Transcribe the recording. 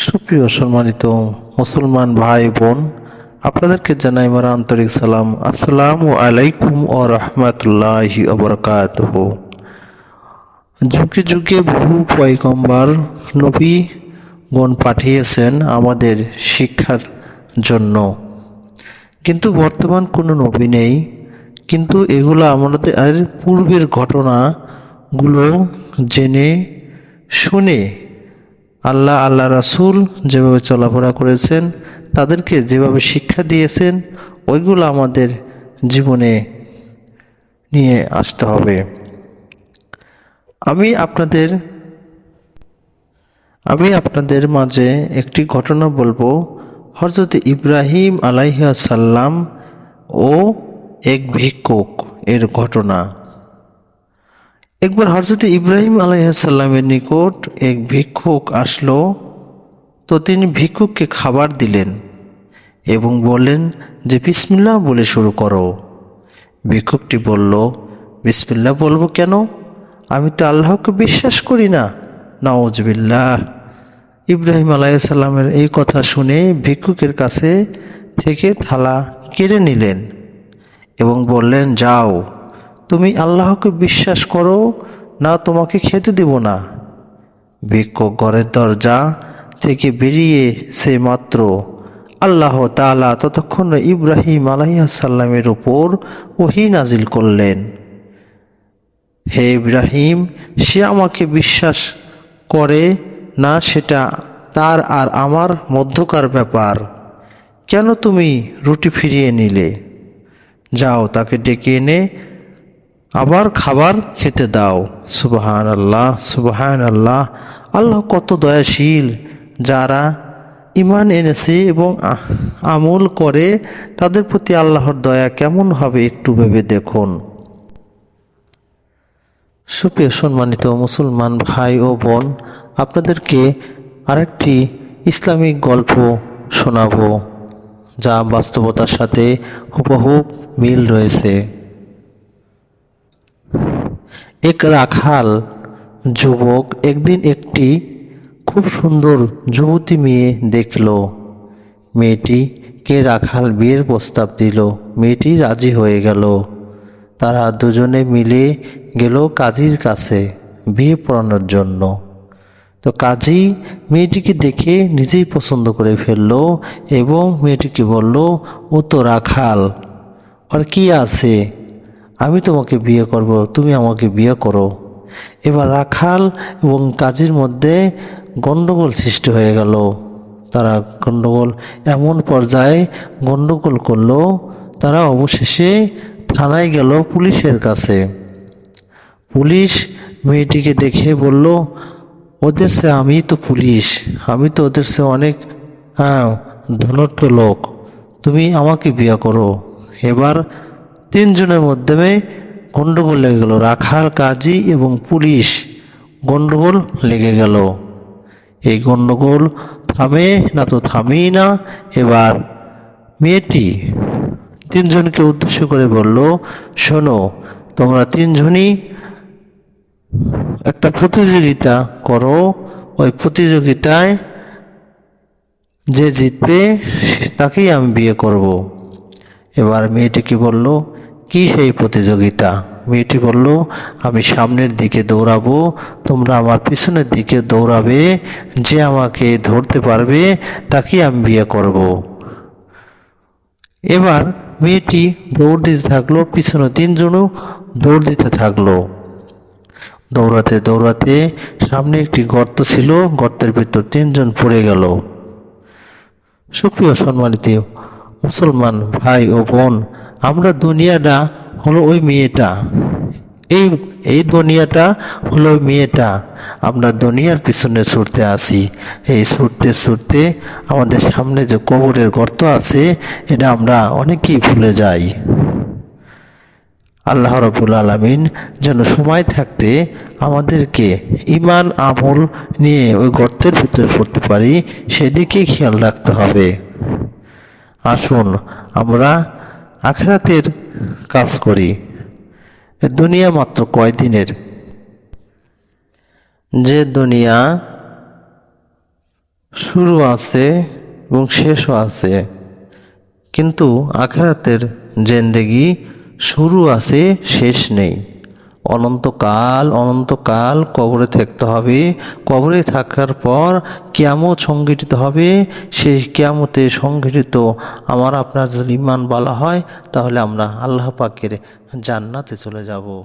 সুপ্রিয় সম্মানিত মুসলমান ভাই বোন, আপনাদেরকে জানাই আমার আন্তরিক সালাম। আসসালামু আলাইকুম ও রহমতুল্লাহি অবরকাতহ যুগে যুগে বহু পয়গম্বর, নবী গণ পাঠিয়েছেন আমাদের শিক্ষার জন্য। কিন্তু বর্তমান কোনো নবী নেই। কিন্তু এগুলো আমাদের আর পূর্বের ঘটনাগুলো জেনে, শুনে আল্লাহ আল্লাহ রাসুল যেভাবে চলাফেরা করেছেন, তাদেরকে যেভাবে শিক্ষা দিয়েছেন, ওইগুলো আমাদের জীবনে নিয়ে আসতে হবে। আমি আপনাদের আমি আপনাদের মাঝে একটি ঘটনা বলব। হজরত ইব্রাহিম আলাইহাসাল্লাম ও এক ভিক্ষুক এর ঘটনা। একবার হজরত ইব্রাহিম আলাইসাল্লামের নিকট এক ভিক্ষুক আসলো। তো তিনি ভিক্ষুককে খাবার দিলেন এবং বললেন যে, বিসমিল্লাহ বলে শুরু করো। ভিক্ষুকটি বলল, বিসমিল্লাহ বলব কেন? আমি তো আল্লাহকে বিশ্বাস করি না। নওয়াজবিল্লাহ ইব্রাহিম আলাইসাল্লামের এই কথা শুনে ভিক্ষুকের কাছে থেকে থালা কেড়ে নিলেন এবং বললেন, যাও। তুমি আল্লাহকে বিশ্বাস করো, না তোমাকে খেতে দেব না। ভিক্ষুক ঘরের দরজা থেকে বেরিয়ে সে মাত্র আল্লাহ তালা ততক্ষণ ইব্রাহিম আলাইসাল্লামের উপর ওহি নাজিল করলেন। হে ইব্রাহিম, সে আমাকে বিশ্বাস করে না সেটা তার আর আমার মধ্যকার ব্যাপার। কেন তুমি রুটি ফিরিয়ে নিলে? যাও তাকে ডেকে এনে আবার খাবার খেতে দাও। সুবহান আল্লাহ সুবহান আল্লাহ আল্লাহ কত দয়াশীল, যারা ইমান এনেছে এবং আমল করে, তাদের প্রতি আল্লাহর দয়া কেমন হবে একটু ভেবে দেখুন। সুপ্রিয় সম্মানিত মুসলমান ভাই ও বোন, আপনাদেরকে আরেকটি ইসলামিক গল্প শোনাবো, যা বাস্তবতার সাথে হুবহু মিল রয়েছে। এক রাখাল যুবক একদিন একটি খুব সুন্দর যুবতী মেয়ে দেখল। মেয়েটিকে রাখাল বিয়ের প্রস্তাব দিল। মেয়েটি রাজি হয়ে গেল। তারা দুজনে মিলে গেল কাজীর কাছে বিয়ে পড়ানোর জন্য। তো কাজী মেয়েটিকে দেখে নিজেই পছন্দ করে ফেলল এবং মেয়েটিকে বলল, ও তো রাখাল, আর কি আছে? আমি তোমাকে বিয়ে করব, তুমি আমাকে বিয়ে করো। এবার রাখাল এবং কাজীর মধ্যে গণ্ডগোল সৃষ্টি হয়ে গেল। তারা গণ্ডগোল এমন পর্যায়ে গণ্ডগোল করল, তারা অবশেষে থানায় গেল পুলিশের কাছে। পুলিশ মেয়েটিকে দেখে বলল, ওদের সে আমি তো পুলিশ, আমি তো ওদের সে অনেক ধনট্ট লোক। তুমি আমাকে বিয়ে করো। এবার তিনজনের মাধ্যমে গণ্ডগোল লেগে গেল। রাখাল, কাজী এবং পুলিশ গণ্ডগোল লেগে গেল। এই গণ্ডগোল থামে না তো থামেই না। এবার মেয়েটি তিনজনকে উদ্দেশ্য করে বলল, শোনো, তোমরা তিনজনই একটা প্রতিযোগিতা করো। ওই প্রতিযোগিতায় যে জিতবে, তাকেই আমি বিয়ে করব। এবার মেয়েটি কি বলল কি সেই প্রতিযোগিতা? মেয়েটি বলল, আমি সামনের দিকে দৌড়াবো, তোমরা আমার পিছনের দিকে দৌড়াবে, যে আমাকে ধরতে পারবে তাকে আমি বিয়ে করব। এবার মেয়েটি দৌড় দিতে থাকল, পিছনে তিনজনও দৌড় দিতে থাকল। দৌড়াতে দৌড়াতে সামনে একটি গর্ত ছিল, গর্তের ভিতর তিনজন পড়ে গেল। সুপ্রিয় সম্মানিত মুসলমান ভাই ও বোন আমরা দুনিয়াটা হলো ওই মেয়েটা। এই এই দুনিয়াটা হলো মেয়েটা। আমরা দুনিয়ার পিছনে ছুটতে আসি। এই ছুটতে ছুটতে আমাদের সামনে যে কবরের গর্ত আছে, এটা আমরা অনেকেই ভুলে যাই। আল্লাহ রবুল আলমিন যেন সময় থাকতে আমাদেরকে ইমান আমল নিয়ে ওই গর্তের ভিতরে পড়তে পারি সেদিকে খেয়াল রাখতে হবে। আসুন, আমরা আখেরাতের কাজ করি। দুনিয়া মাত্র কয়দিনের? যে দুনিয়া শুরু আছে এবং শেষও আছে, কিন্তু আখেরাতের জেন্দেগি শুরু আছে, শেষ নেই। অনন্তকাল অনন্তকাল কবরে থাকতে হবে। কবরে থাকার পর কেমন সংগঠিত হবে। সেই কেমতে সংগঠিত আমার আপনার যদি ইমান বলা হয়, তাহলে আমরা আল্লাহ পাকের জান্নাতে চলে যাব।